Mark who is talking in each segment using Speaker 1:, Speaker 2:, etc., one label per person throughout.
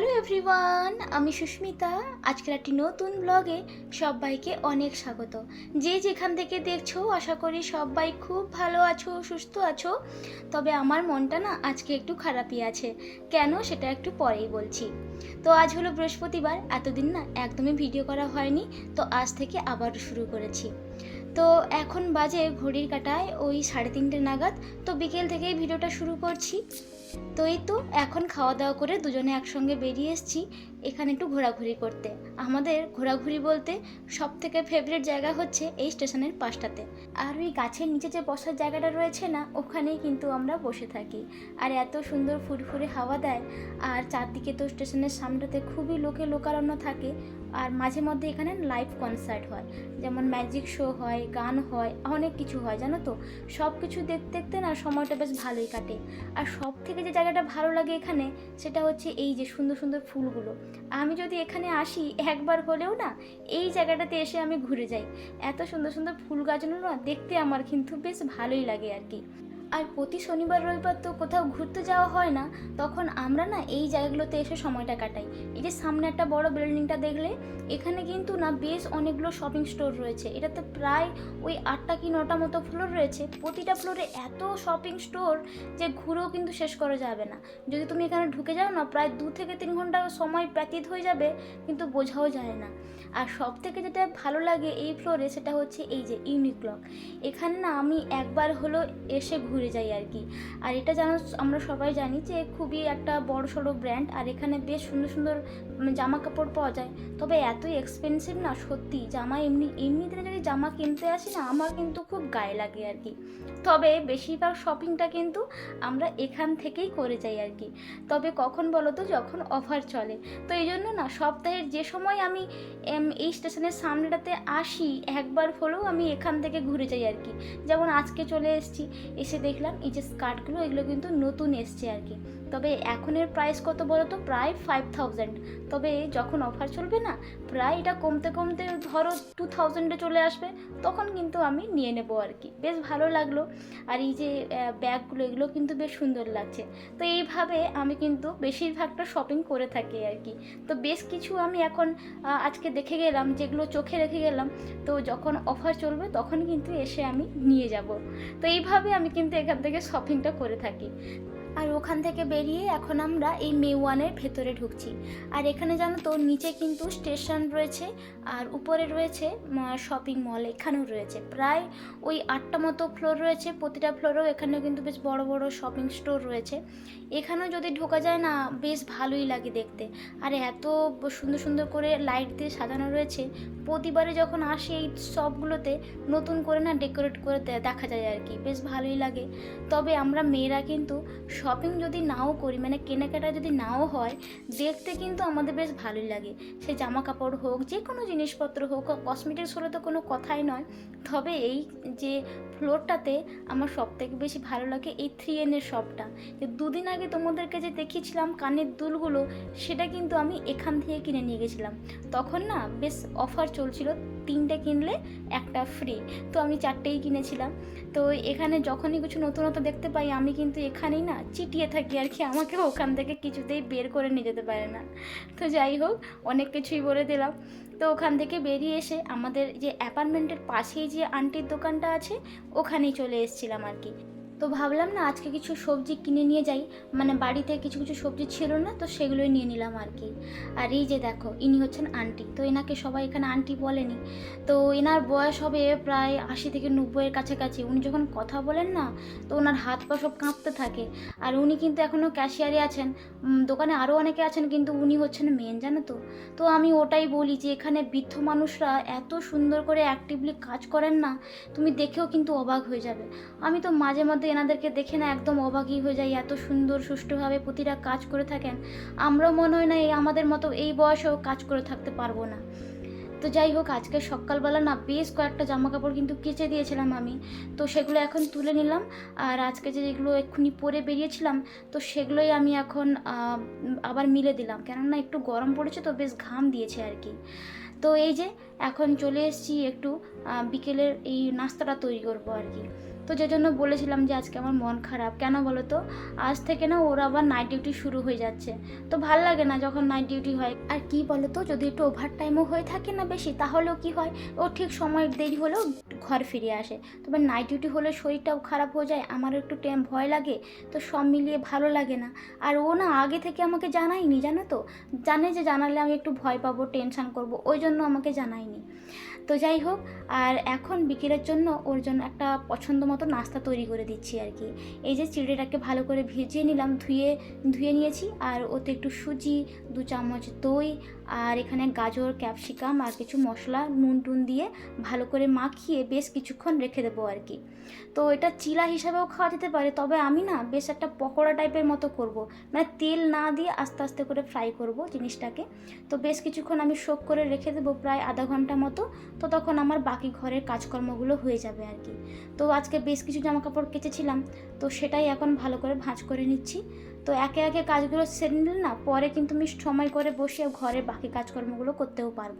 Speaker 1: Hello everyone আমি সুস্মিতা। আজকের একটি নতুন ব্লগে সবাইকে অনেক স্বাগত। যে যেখান থেকে দেখছ, আশা করি সবাই খুব ভালো আছো, সুস্থ আছো। তবে আমার মনটা না আজকে একটু খারাপই আছে। কেন সেটা একটু পরেই বলছি। তো আজ হলো বৃহস্পতিবার, এতদিন না একদমই ভিডিও করা হয়নি। তো আজ থেকে আবার শুরু করেছি। তো এখন বাজে ঘড়ির কাটায় ওই সাড়ে তিনটে নাগাদ, তো বিকেল থেকেই ভিডিওটা শুরু করছি। তো এই তো, এখন খাওয়া দাওয়া করে দুজনে একসঙ্গে বেরিয়ে এসেছি। এখানে একটু ঘোরাঘুরি করতে। আমাদের ঘোরাঘুরি বলতে সব থেকে ফেভারিট জায়গা হচ্ছে এই স্টেশনের পাশটাতে। আর ওই গাছের নিচে যে বসার জায়গাটা রয়েছে না, ওখানেই কিন্তু আমরা বসে থাকি। আর এত সুন্দর ফুরফুরে হাওয়া দেয়, আর চারদিকে তো স্টেশনের সামনেটাতে খুবই লোকে লোকারণ্য থাকে, আর মাঝে মধ্যে এখানে লাইভ কনসার্ট হয়। যেমন ম্যাজিক শো হয়, গান হয়, অনেক কিছু হয়, জানো তো? সব কিছু দেখতে দেখতে না সময়টা বেশ ভালোই কাটে। আর সব থেকে যে জায়গাটা ভালো লাগে এখানে, সেটা হচ্ছে এই যে সুন্দর সুন্দর ফুলগুলো। আমি যদি এখানে আসি, একবার হলেও না, এই জায়গাটাতে এসে আমি ঘুরে যাই। এত সুন্দর সুন্দর ফুল গাছগুলো না দেখতে আমার কিন্তু বেশ ভালোই লাগে আর কি। আর প্রতি শনিবার, রবিবার তো কোথাও ঘুরতে যাওয়া হয় না, তখন আমরা না এই জায়গাগুলোতে এসে সময়টা কাটাই। এই যে সামনে একটা বড় বিল্ডিংটা দেখলে, এখানে কিন্তু না বেশ অনেকগুলো শপিং স্টোর রয়েছে। এটাতে প্রায় ওই আটটা কি নটা মতো ফ্লোর রয়েছে। প্রতিটা ফ্লোরে এত শপিং স্টোর যে ঘুরেও কিন্তু শেষ করা যাবে না। যদি তুমি এখানে ঢুকে যাও না, প্রায় দু থেকে তিন ঘণ্টা সময় ব্যতীত হয়ে যাবে, কিন্তু বোঝাও যায় না। আর সব থেকে যেটা ভালো লাগে এই ফ্লোরে সেটা হচ্ছে এই যে ইউনিক্লক। এখানে না আমি একবার হলো এসে ঘুরে যাই আর কি। আর এটা জানো আমরা সবাই জানি যে খুবই একটা বড় সড়ো ব্র্যান্ড আর এখানে বেশ সুন্দর সুন্দর মানে জামা কাপড় পাওয়া যায়। তবে এতই এক্সপেন্সিভ না, সত্যি। জামা এমনি এমনি দিনে যদি জামা কিনতে আসি না, আমার কিন্তু খুব গায়ে লাগে আর কি। তবে বেশিরভাগ শপিংটা কিন্তু আমরা এখান থেকেই করে যাই আর কি। তবে কখন বলো তো, যখন অফার চলে। তো এই জন্য না, সপ্তাহের যে সময় আমি এই স্টেশনের সামনেটাতে আসি, একবার হলেও আমি এখান থেকে ঘুরে যাই আর কি। যেমন আজকে চলে এসেছি, এসে দেখলাম এই যে স্কার্টগুলো এগুলো কিন্তু নতুন এসছে আর কি। তবে এখনের প্রাইস কত বলো তো প্রায় ফাইভ থাউজেন্ড তবে যখন অফার চলবে না, প্রায় এটা কমতে কমতে ধরো টু থাউজেন্ডে চলে আসবে, তখন কিন্তু আমি নিয়ে নেব আর কি। বেশ ভালো লাগল। আর এই যে ব্যাগগুলো, এগুলো কিন্তু বেশ সুন্দর লাগছে। তো এইভাবে আমি কিন্তু বেশিরভাগটা শপিং করে থাকি আর কি। তো বেশ কিছু আমি এখন আজকে দেখে গেলাম, যেগুলো চোখে রেখে গেলাম। তো যখন অফার চলবে, তখন কিন্তু এসে আমি নিয়ে যাব। তো এইভাবে আমি কিন্তু এখান থেকে শপিংটা করে থাকি। আর ওখান থেকে বেরিয়ে এখন আমরা এই মে ওয়ানের ভেতরে ঢুকছি। আর এখানে জানো তো, নিচে কিন্তু স্টেশন রয়েছে, আর উপরে রয়েছে শপিং মল এখানেও রয়েছে। প্রায় ওই আটটা মতো ফ্লোর রয়েছে, প্রতিটা ফ্লোরেও এখানেও কিন্তু বেশ বড় বড় শপিং স্টোর রয়েছে। এখানেও যদি ঢোকা যায় না, বেশ ভালোই লাগে দেখতে। আর এত সুন্দর সুন্দর করে লাইট দিয়ে সাজানো রয়েছে, প্রতিবারে যখন আসি এই সবগুলোতে, নতুন করে না ডেকোরেট করে দেখা যায় আর কি, বেশ ভালোই লাগে। তবে আমরা মেয়েরা কিন্তু শপিং যদি নাও করি মানে কেনাকাটা যদি নাও হয়, দেখতে কিন্তু আমাদের বেশ ভালোই লাগে। সে জামা কাপড় হোক যে কোনো জিনিসপত্র হোক কসমেটিক্স হলে তো কোনো কথাই নয়। তবে এই যে ফ্লোরটাতে আমার সব থেকে বেশি ভালো লাগে এই থ্রি এনের শপটা যে দুদিন আগে তোমাদেরকে যে দেখিয়েছিলাম কানের দুলগুলো, সেটা কিন্তু আমি এখান থেকে কিনে নিয়ে গেছিলাম। তখন না বেশ অফার চলছিল, তিনটে কিনলে একটা ফ্রি তো আমি চারটেই কিনেছিলাম। তো এখানে যখনই কিছু নতুনত্ব দেখতে পাই, আমি কিন্তু এখানেই না চিটিয়ে থাকি আর কি, আমাকে ওখান থেকে কিছুতেই বের করে নিয়ে যেতে পারে না। তো যাই হোক, অনেক কিছুই বলে দিলাম। তো ওখান থেকে বেরিয়ে এসে আমাদের যে অ্যাপার্টমেন্টের পাশেই যে আন্টির দোকানটা আছে, ওখানেই চলে এসেছিলাম আর কি। তো ভাবলাম না আজকে কিছু সবজি কিনে নিয়ে যাই। মানে বাড়িতে কিছু কিছু সবজি ছিল না, তো সেগুলোই নিয়ে নিলাম আর কি। আর এই যে দেখো, ইনি হচ্ছেন আন্টি। তো এনাকে সবাই এখানে আন্টি বলেনি। তো এনার বয়স হবে প্রায় আশি থেকে নব্বইয়ের কাছাকাছি। উনি যখন কথা বলেন না, তো ওনার হাত পা সব কাঁপতে থাকে। আর উনি কিন্তু এখনও ক্যাশিয়ারে আছেন। দোকানে আরও অনেকে আছেন, কিন্তু উনি হচ্ছেন মেন জানো তো। তো আমি ওটাই বলি যে, এখানে বৃদ্ধ মানুষরা এত সুন্দর করে অ্যাক্টিভলি কাজ করেন না, তুমি দেখেও কিন্তু অবাক হয়ে যাবে। আমি তো মাঝে মধ্যে এনাদেরকে দেখে না একদম অবাকই হয়ে যাই, এত সুন্দর সুষ্ঠুভাবে প্রতিটা কাজ করে থাকেন। আমরাও মনে হয় না এই আমাদের মতো এই বয়সেও কাজ করে থাকতে পারব না। তো যাই হোক, আজকে সকালবেলা না বেশ কয়েকটা জামা কাপড় কিন্তু কেচে দিয়েছিলাম আমি। তো সেগুলো এখন তুলে নিলাম। আর আজকে যে যেগুলো এক্ষুনি পরে বেরিয়েছিলাম, তো সেগুলোই আমি এখন আবার মিলে দিলাম। কেননা একটু গরম পড়েছে তো বেশ ঘাম দিয়েছে আর কি। তো এই যে, এখন চলে এসেছি একটু বিকেলের এই নাস্তাটা তৈরি করব আর কি। তো যে জন্য বলেছিলাম যে আজকে আমার মন খারাপ। কেন বলো তো? আজ থেকে না ওর আবার নাইট ডিউটি শুরু হয়ে যাচ্ছে। তো ভালো লাগে না যখন নাইট ডিউটি হয়। আর কি বলো তো? যদি একটু ওভার টাইমও হয়ে থাকে না বেশি, তাহলেও কি হয়? ও ঠিক সময় দেরি হলেও ঘর ফিরে আসে। তবে নাইট ডিউটি হলে শরীরটাও খারাপ হয়ে যায়, আমারও একটু টেম ভয় লাগে, তো সব মিলিয়ে ভালো লাগে না। আর ও না আগে থেকে আমাকে জানায়নি, জানো তো? জানে যে জানালে আমি একটু ভয় পাবো টেনশন করব, ওই জন্য আমাকে জানায়নি। তো যাই হোক, আর এখন বিকেলের জন্য ওর জন্য একটা পছন্দ মতো নাস্তা তৈরি করে দিচ্ছি আর কি। এই যে চিড়েটাকে ভালো করে ভিজিয়ে নিলাম, ধুয়ে ধুয়ে নিয়েছি। আর ওতে একটু সুজি, দু চামচ দই, আর এখানে গাজর, ক্যাপসিকাম, আর কিছু মশলা, নুন টুন দিয়ে ভালো করে মাখিয়ে বেশ কিছুক্ষণ রেখে দেবো আর কি। তো এটা চিলা হিসাবেও খাওয়া যেতে পারে, তবে আমি না বেশ একটা পকোড়া টাইপের মতো করব। মানে তেল না দিয়ে আস্তে আস্তে করে ফ্রাই করব জিনিসটাকে। তো বেশ কিছুক্ষণ আমি শোক করে রেখে দেবো প্রায় আধা ঘণ্টা মতো। তো তখন আমার বাকি ঘরের কাজকর্মগুলো হয়ে যাবে আর কি। তো আজকে বেশ কিছু জামা কাপড় কেচেছিলাম, তো সেটাই এখন ভালো করে ভাঁজ করে নিচ্ছি। তো একে একে কাজগুলো সেরে নিলে না, পরে কিন্তু আমি সময় করে বসে ঘরের বাকি কাজকর্মগুলো করতেও পারব।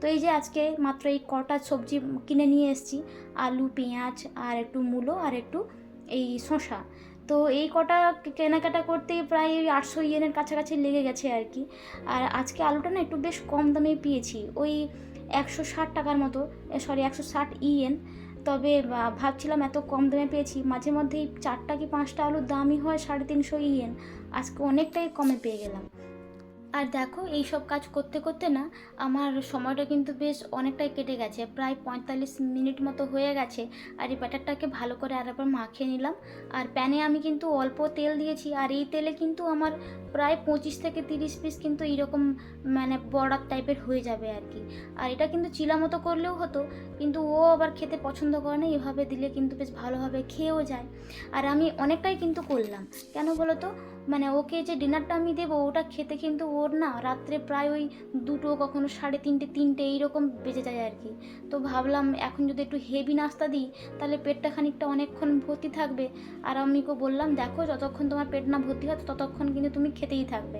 Speaker 1: তো এই যে আজকে মাত্র এই কটা সবজি কিনে নিয়ে এসেছি, আলু, পেঁয়াজ আর একটু মূলো আর একটু এই শসা। তো এই কটা কেনাকাটা করতেই প্রায় ওই আটশো ইয়েনের কাছাকাছি লেগে গেছে আর কি। আর আজকে আলুটা না একটু বেশ কম দামে পেয়েছি। ওই একশো ষাট টাকার মতো সরি একশো ষাট ইএন তবে ভাবছিলাম এত কম দামে পেয়েছি। মাঝে মধ্যেই চারটা কি পাঁচটা আলুর দামই হয় সাড়ে তিনশো ইএন আজকে অনেকটাই কমে পেয়ে গেলাম। আর দেখো এই সব কাজ করতে করতে না আমার সময়টা কিন্তু বেশ অনেকটাই কেটে গেছে, প্রায় পঁয়তাল্লিশ মিনিট মতো হয়ে গেছে। আর এই ব্যাটারটাকে ভালো করে আর একবার মাখিয়ে নিলাম। আর প্যানে আমি কিন্তু অল্প তেল দিয়েছি, আর এই তেলে কিন্তু আমার প্রায় পঁচিশ থেকে তিরিশ পিস কিন্তু এইরকম মানে বড়ার টাইপের হয়ে যাবে আর কি। আর এটা কিন্তু চিলা মতো করলেও হতো, কিন্তু ও আবার খেতে পছন্দ করে না এভাবে দিলে কিন্তু বেশ ভালোভাবে খেয়েও যায়। আর আমি অনেকটাই কিন্তু করলাম। কেন বলো তো মানে ওকে যে ডিনারটা আমি দেবো, ওটা খেতে কিন্তু ওর না রাত্রে প্রায় ওই দুটো, কখনো সাড়ে তিনটে তিনটে এইরকম বেজে যায় আর কি। তো ভাবলাম এখন যদি একটু হেভি নাস্তা দিই, তাহলে পেটটা খানিকটা অনেকক্ষণ ভর্তি থাকবে। আর আমি ওকে বললাম, দেখো, যতক্ষণ তোমার পেট না ভর্তি হয়, ততক্ষণ কিন্তু তুমি খেতেই থাকবে।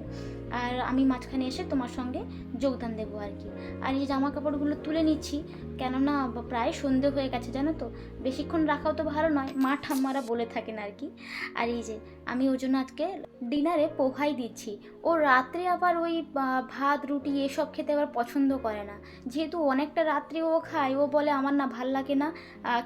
Speaker 1: আর আমি মাঝখানে এসে তোমার সঙ্গে যোগদান দেবো আর কি। আর এই জামা কাপড়গুলো তুলে নিচ্ছি, কেননা প্রায় সন্ধে হয়ে গেছে, জানো তো? বেশিক্ষণ রাখাও তো ভালো নয়, মা ঠাম্মারা বলে থাকেন আর কি। আর এই যে, আমি ওই জন্য আজকে ডিনারে পোহাই দিচ্ছি। ও রাত্রে আবার ওই ভাত, রুটি এসব খেতে আবার পছন্দ করে না। যেহেতু অনেকটা রাত্রে ও খায়, ও বলে আমার না ভালো লাগে না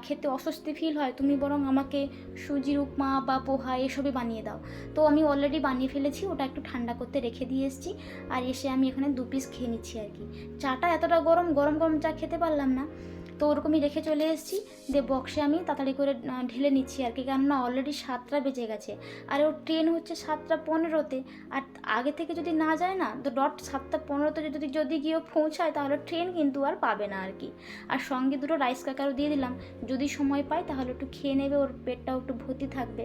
Speaker 1: খেতে অস্বস্তি ফিল হয়, তুমি বরং আমাকে সুজির উপমা বা পোহা এসবই বানিয়ে দাও। তো আমি অলরেডি বানিয়ে ফেলেছি, ওটা একটু ঠান্ডা করতে রেখে দিয়ে এসেছি আর এসে আমি এখানে দু পিস খেয়ে নিচ্ছি আর কি। চাটা এতটা গরম গরম গরম চা খেতে পারলাম না। তো ওরকমই রেখে চলে এসেছি। দিয়ে বক্সে আমি তাড়াতাড়ি করে ঢেলে নিচ্ছি আর কি। কেননা অলরেডি সাতটা বেজে গেছে। আর ওর ট্রেন হচ্ছে সাতটা পনেরোতে। আর আগে থেকে যদি না যায় না, তো ডট সাতটা পনেরোতে যদি যদি গিয়ে পৌঁছায়, তাহলে ট্রেন কিন্তু আর পাবে না আর কি। আর সঙ্গে দুটো রাইস কাকারও দিয়ে দিলাম। যদি সময় পায় তাহলে একটু খেয়ে নেবে, ওর পেটটাও একটু ভর্তি থাকবে।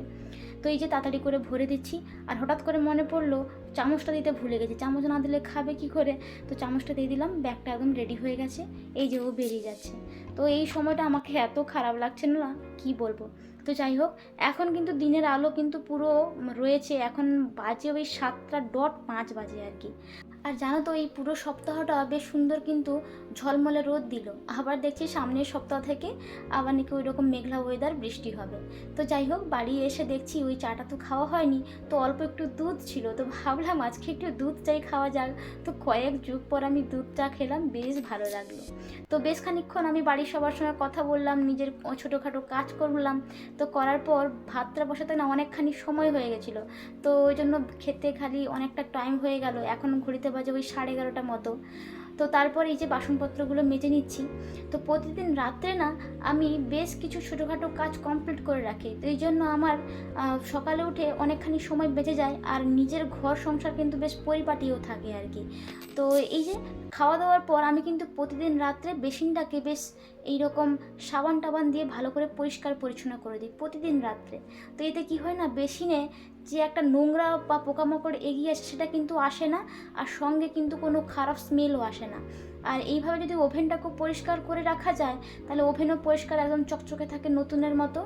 Speaker 1: তো এই যে তাড়াতাড়ি করে ভরে দিচ্ছি। আর হঠাৎ করে মনে পড়ল চামচটা দিতে ভুলে গেছি। চামচ না দিলে খাবে কি করে? তো চামচটা দিয়ে দিলাম, ব্যাগটা একদম রেডি হয়ে গেছে। এই যে ও বেরিয়ে যাচ্ছে। তো এই সময়টা আমাকে এত খারাপ লাগছে না? কি বলব? তো যাই হোক, এখন কিন্তু দিনের আলো কিন্তু পুরো রয়েছে। এখন বাজে ওই সাতটা ডট পাঁচ বাজে আর কি। আর জানো তো, এই পুরো সপ্তাহটা বেশ সুন্দর কিন্তু ঝলমলে রোদ দিল। আবার দেখছি সামনের সপ্তাহ থেকে আবার নাকি ওই রকম মেঘলা ওয়েদার বৃষ্টি হবে। তো যাই হোক, বাড়ি এসে দেখছি ওই চাটা তো খাওয়া হয়নি, তো অল্প একটু দুধ ছিল। তো ভাবলাম আজকে একটু দুধ চাই খাওয়া যাক। তো কয়েক যুগ পর আমি দুধ চা খেলাম, বেশ ভালো লাগল। তো বেশ খানিকক্ষণ আমি বাড়ির সবার সঙ্গে কথা বললাম, নিজের ছোটোখাটো কাজ করলাম। তো করার পর ভাতটা বসাতে না অনেকখানি সময় হয়ে গেছিল। তো ওই জন্য খেতে খালি অনেকটা টাইম হয়ে গেল। এখন ঘড়িতে বাজে ওই সাড়ে এগারোটা মতো। তো তারপর এই যে বাসনপত্রগুলো মেজে নিচ্ছি। তো প্রতিদিন রাত্রে না আমি বেশ কিছু ছোটোখাটো কাজ কমপ্লিট করে রাখি। তো এই জন্য আমার সকালে উঠে অনেকখানি সময় বেঁচে যায় আর নিজের ঘর সংসার কিন্তু বেশ পরিপাটিও থাকে আর কি। তো এই যে খাওয়া দাওয়ার পর আমি কিন্তু প্রতিদিন রাত্রে বেসিনটাকে বেশ এইরকম সাবান টাবান দিয়ে ভালো করে পরিষ্কার পরিচ্ছন্ন করে দিই প্রতিদিন রাত্রে। তো এতে কি হয় না, বেসিনে যে একটা নোংরা বা পোকামাকড় এগিয়ে আসে সেটা কিন্তু আসে না, আর সঙ্গে কিন্তু কোনো খারাপ স্মেলও আসে না। আর এইভাবে যদি ওভেনটা খুব পরিষ্কার করে রাখা যায়, তাহলে ওভেনও পরিষ্কার একদম চকচকে থাকে নতুনের মতো।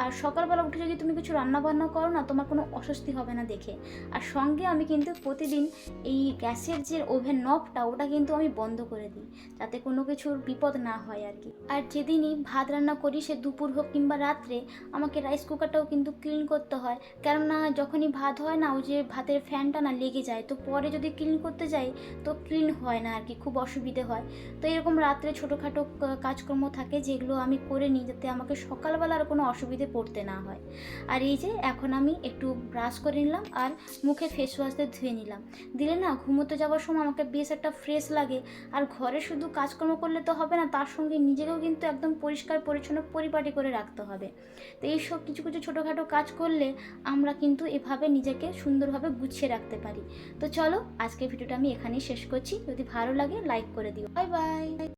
Speaker 1: আর সকালবেলা উঠে যদি তুমি কিছু রান্না বান্না করো না, তোমার কোনো অস্বস্তি হবে না দেখে। আর সঙ্গে আমি কিন্তু প্রতিদিন এই গ্যাসের যে ওভেন নবটা, ওটা কিন্তু আমি বন্ধ করে দিই, যাতে কোনো কিছুর বিপদ না হয় আর কি। আর যেদিনই ভাত রান্না করি, সে দুপুর হোক কিংবা রাত্রে, আমাকে রাইস কুকারটাও কিন্তু ক্লিন করতে হয়। কেননা যখনই ভাত হয় না, ওই যে ভাতের ফ্যানটা না লেগে যায়, তো পরে যদি ক্লিন করতে যাই, তো ক্লিন হয় না আর কি, খুব অসুবিধে হয়। তো এরকম রাত্রে ছোটোখাটো কাজকর্ম থাকে যেগুলো আমি করে নিই যাতে আমাকে সকালবেলা আর কোনো অসুবিধে পড়তে না হয়। আর এই যে এখন আমি একটু ব্রাশ করে নিলাম আর মুখে ফেস ওয়াশ দিয়ে ধুয়ে নিলাম। দিলে না ঘুমোতে যাওয়ার সময় আমাকে বেশ একটা ফ্রেশ লাগে। আর ঘরে শুধু কাজকর্ম করলে তো হবে না, তার সঙ্গে নিজেকেও কিন্তু একদম পরিষ্কার, পরিচ্ছন্ন পরিপাটি করে রাখতে হবে। তো এইসব কিছু কিছু ছোটোখাটো কাজ করলে আমরা কিন্তু এভাবে নিজেকে সুন্দরভাবে গুছিয়ে রাখতে পারি। তো চলো আজকের ভিডিওটা আমি এখানেই শেষ করছি। যদি ভালো লাগে লাইক করে দিও। Bye bye